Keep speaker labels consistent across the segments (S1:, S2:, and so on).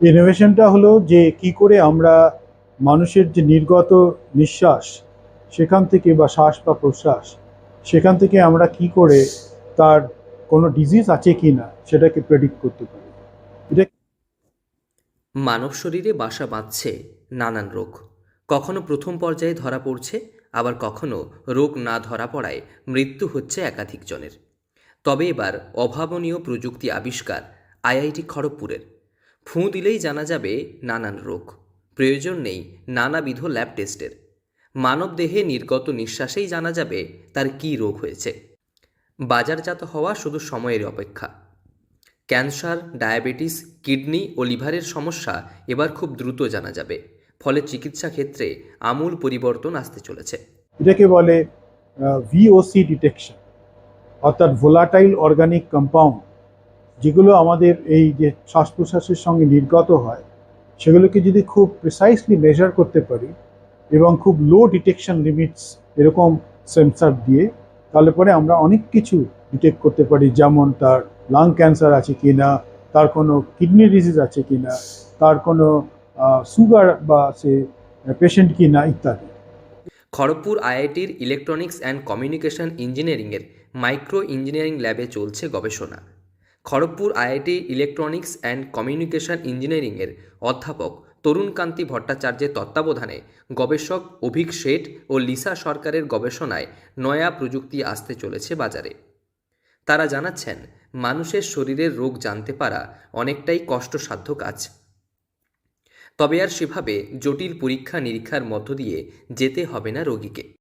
S1: ইনোভেশনটা হলো যে কি করে আমরা মানুষের যে নির্গত নিঃশ্বাস, সেখান থেকে বা শ্বাস বা প্রশ্বাস, সেখান থেকে আমরা কি করে তার কোনো ডিজিজ আছে কি না, সেটাকে প্রেডিক্ট করতে পারি। এটা
S2: মানব শরীরে বাসা বাঁধছে নানান রোগ। কখনো প্রথম পর্যায়ে ধরা পড়ছে, আবার কখনো রোগ না ধরা পড়ায় মৃত্যু হচ্ছে একাধিক জনের তবে এবার অভাবনীয় প্রযুক্তি আবিষ্কার আইআইটি খড়গপুরের। ফুঁ দিলেই জানা যাবে নানান রোগ। প্রয়োজন নেই নানাবিধ ল্যাব টেস্টের। মানব দেহে নির্গত নিঃশ্বাসেই জানা যাবে তার কী রোগ হয়েছে। বাজারজাত হওয়া শুধু সময়ের অপেক্ষা। ক্যান্সার, ডায়াবেটিস, কিডনি ও লিভারের সমস্যা এবার খুব দ্রুত জানা যাবে, ফলে চিকিৎসা ক্ষেত্রে আমূল পরিবর্তন আসতে চলেছে।
S1: এটাকে বলে ভিওসি ডিটেকশন অর্থাৎ ভোলাটাইল অর্গানিক কম্পাউন্ড যেগুলো আমাদের এই যে শ্বাস প্রশ্বাসের সঙ্গে নির্গত হয়, সেগুলোকে যদি খুব প্রিসাইসলি মেজার করতে পারি এবং খুব লো ডিটেকশন লিমিটস এরকম সেন্সার দিয়ে, তাহলে পরে আমরা অনেক কিছু ডিটেক্ট করতে পারি। যেমন তার লাং ক্যান্সার আছে কি না তার কোনো কিডনি ডিজিজ আছে কি না তার কোনো সুগার বা সে পেশেন্ট কি না ইত্যাদি।
S2: খড়গপুর আইআইটির ইলেকট্রনিক্স অ্যান্ড কমিউনিকেশন ইঞ্জিনিয়ারিংয়ের মাইক্রো ইঞ্জিনিয়ারিং ল্যাবে চলছে গবেষণা। Kharagpur IIT electronics and communication ইঞ্জিনিয়ারিংয়ের অধ্যাপক তরুণকান্তি ভট্টাচার্যের তত্ত্বাবধানে গবেষক অভিক শেঠ ও লিসা সরকারের গবেষণায় নয়া প্রযুক্তি আসতে চলেছে বাজারে। তারা জানাচ্ছেন, মানুষের শরীরের রোগ জানতে পারা অনেকটাই কষ্টসাধ্য কাজ। তবে আর সেভাবে জটিল পরীক্ষা নিরীক্ষার মধ্য দিয়ে যেতে হবে না রোগীকে।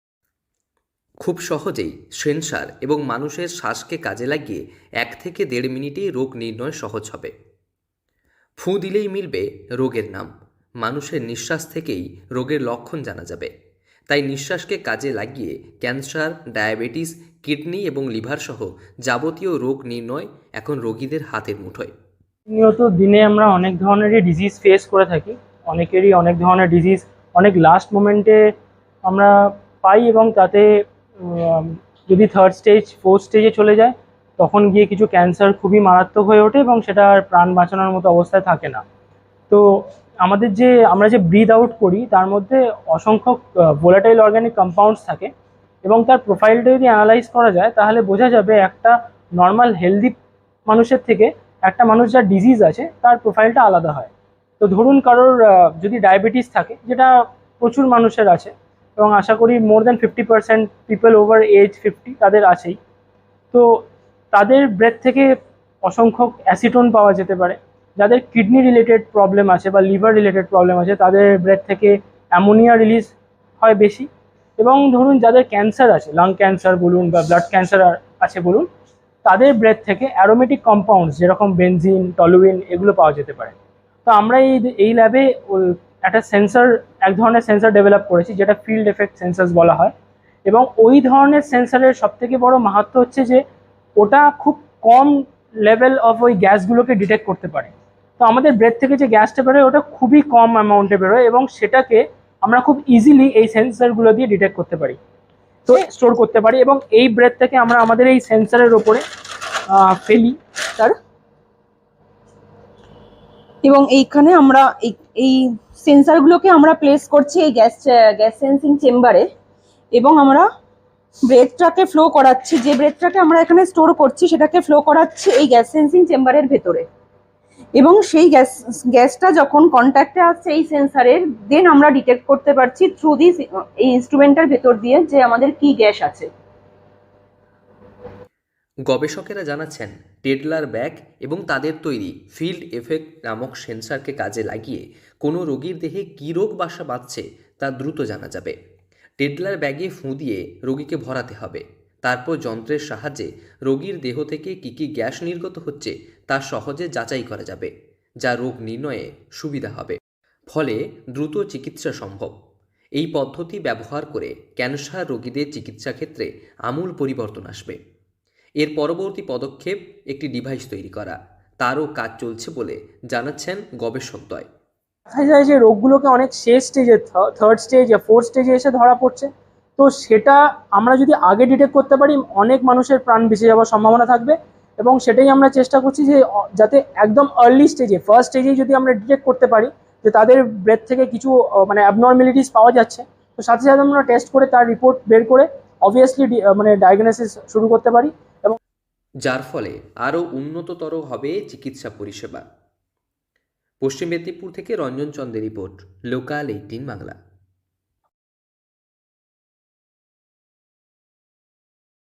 S2: খুব সহজেই সেন্সার এবং মানুষের শ্বাসকে কাজে লাগিয়ে এক থেকে দেড় মিনিটেই রোগ নির্ণয় সহজ হবে। ফু দিলেই মিলবে রোগের নাম। মানুষের নিঃশ্বাস থেকেই রোগের লক্ষণ জানা যাবে। তাই নিঃশ্বাসকে কাজে লাগিয়ে ক্যান্সার, ডায়াবেটিস, কিডনি এবং লিভার সহ যাবতীয় রোগ নির্ণয় এখন রোগীদের হাতের মুঠোয়।
S3: নিয়ত দিনে আমরা অনেক ধরনেরই ডিজিজ ফেস করে থাকি। অনেকেরই অনেক ধরনের ডিজিজ অনেক লাস্ট মোমেন্টে আমরা পাই এবং তাতে যদি থার্ড স্টেজ ফোর্থ স্টেজে চলে যায়, তখন গিয়ে কিছু ক্যান্সার খুবই মারাত্মক হয়ে ওঠে এবং সেটা আর প্রাণ বাঁচানোর মতো অবস্থায় থাকে না। তো আমাদের যে, আমরা যে ব্রিথ আউট করি, তার মধ্যে অসংখ্য ভোলাটাইল অর্গানিক কম্পাউন্ডস থাকে এবং তার প্রোফাইলটা যদি অ্যানালাইজ করা যায়, তাহলে বোঝা যাবে একটা নর্মাল হেলদি মানুষের থেকে একটা মানুষ যার ডিজিজ আছে, তার প্রোফাইলটা আলাদা হয়। তো ধরুন কারোর যদি ডায়াবেটিস থাকে, যেটা প্রচুর মানুষের আছে এবং আশা করি more than fifty percent people over age fifty তাদের আছেই। তো তাদের ব্রেথ থেকে অসংখ্য অ্যাসিটোন পাওয়া যেতে পারে। যাদের কিডনি রিলেটেড প্রবলেম আছে বা লিভার রিলেটেড প্রবলেম আছে, তাদের ব্রেথ থেকে অ্যামোনিয়া রিলিজ হয় বেশি। এবং ধরুন যাদের ক্যান্সার আছে লাং ক্যান্সার বলুন বা ব্লাড ক্যান্সার আছে বলুন, তাদের ব্রেথ থেকে অ্যারোমেটিক কম্পাউন্ডস যেরকম বেনজিন টলুইন এগুলো পাওয়া যেতে পারে। তো আমরা এই এই ল্যাবে একটা সেন্সর এক ধরনের সেন্সর ডেভেলপ করেছি যেটা ফিল্ড এফেক্ট সেন্সার্স বলা হয়। এবং ওই ধরনের সেন্সরের সবথেকে বড় মাহাত্ম হচ্ছে যে ওটা খুব কম লেভেল অফ ওই গ্যাসগুলোকে ডিটেক্ট করতে পারে। তো আমাদের ব্রেথ থেকে যে গ্যাসটা বেরোয় ওটা খুবই কম অ্যামাউন্টে বেরোয় এবং সেটাকে আমরা খুব ইজিলি এই সেন্সরগুলো দিয়ে ডিটেক্ট করতে পারি। তো স্টোর করতে পারি এবং এই ব্রেথ থেকে আমরা আমাদের এই সেন্সারের ওপরে ফেলি। তার
S4: এবং এইখানে আমরা এই সেন্সারগুলোকে আমরা প্লেস করছি এই গ্যাস গ্যাস সেন্সিং চেম্বারে এবং আমরা ব্রেথটাকে ফ্লো করাচ্ছি। যে ব্রেথটাকে আমরা এখানে স্টোর করছি, সেটাকে ফ্লো করাচ্ছি এই গ্যাস সেন্সিং চেম্বারের ভেতরে। এবং সেই গ্যাস গ্যাসটা যখন কন্ট্যাক্টে আসছে এই সেন্সারের দেন আমরা ডিটেক্ট করতে পারছি থ্রু দিস এই ইনস্ট্রুমেন্টের ভেতর দিয়ে যে আমাদের কি গ্যাস আছে।
S2: গবেষকেরা জানাচ্ছেন টেডলার ব্যাগ এবং তাদের তৈরি ফিল্ড এফেক্ট নামক সেন্সারকে কাজে লাগিয়ে কোনো রোগীর দেহে কী রোগ বাসা বাঁধছে তা দ্রুত জানা যাবে। টেডলার ব্যাগে ফুঁ দিয়ে রোগীকে ভরাতে হবে। তারপর যন্ত্রের সাহায্যে রোগীর দেহ থেকে কী কী গ্যাস নির্গত হচ্ছে তা সহজে যাচাই করা যাবে, যা রোগ নির্ণয়ে সুবিধা হবে। ফলে দ্রুত চিকিৎসা সম্ভব। এই পদ্ধতি ব্যবহার করে ক্যান্সার রোগীদের চিকিৎসা ক্ষেত্রে আমূল পরিবর্তন আসবে। এর পরবর্তী পদক্ষেপ একটি ডিভাইস তৈরি করা। তারও কাজ চলছে বলে জানাচ্ছেন গবেষকদ্বয়
S3: দেখা যায় যে রোগগুলোকে অনেক শেষ স্টেজে থার্ড স্টেজ বা ফোর্থ স্টেজে এসে ধরা পড়ছে। তো সেটা আমরা যদি আগে ডিটেক্ট করতে পারি, অনেক মানুষের প্রাণ বেঁচে যাওয়ার সম্ভাবনা থাকবে এবং সেটাই আমরা চেষ্টা করছি যে যাতে একদম আর্লি স্টেজে ফার্স্ট স্টেজে যদি আমরা ডিটেক্ট করতে পারি, যে তাদের ব্রেথ থেকে কিছু মানে অ্যাবনর্মালিটিস পাওয়া যাচ্ছে, তো সাথে সাথে আমরা টেস্ট করে তার রিপোর্ট বের করে অবভিয়াসলি মানে ডায়াগনোসিস শুরু করতে পারি।
S2: যার ফলে আরও উন্নততর হবে চিকিৎসা পরিষেবা। পশ্চিম মেদিনীপুর থেকে রঞ্জন চন্দের রিপোর্ট, লোকাল এইটিন বাংলা।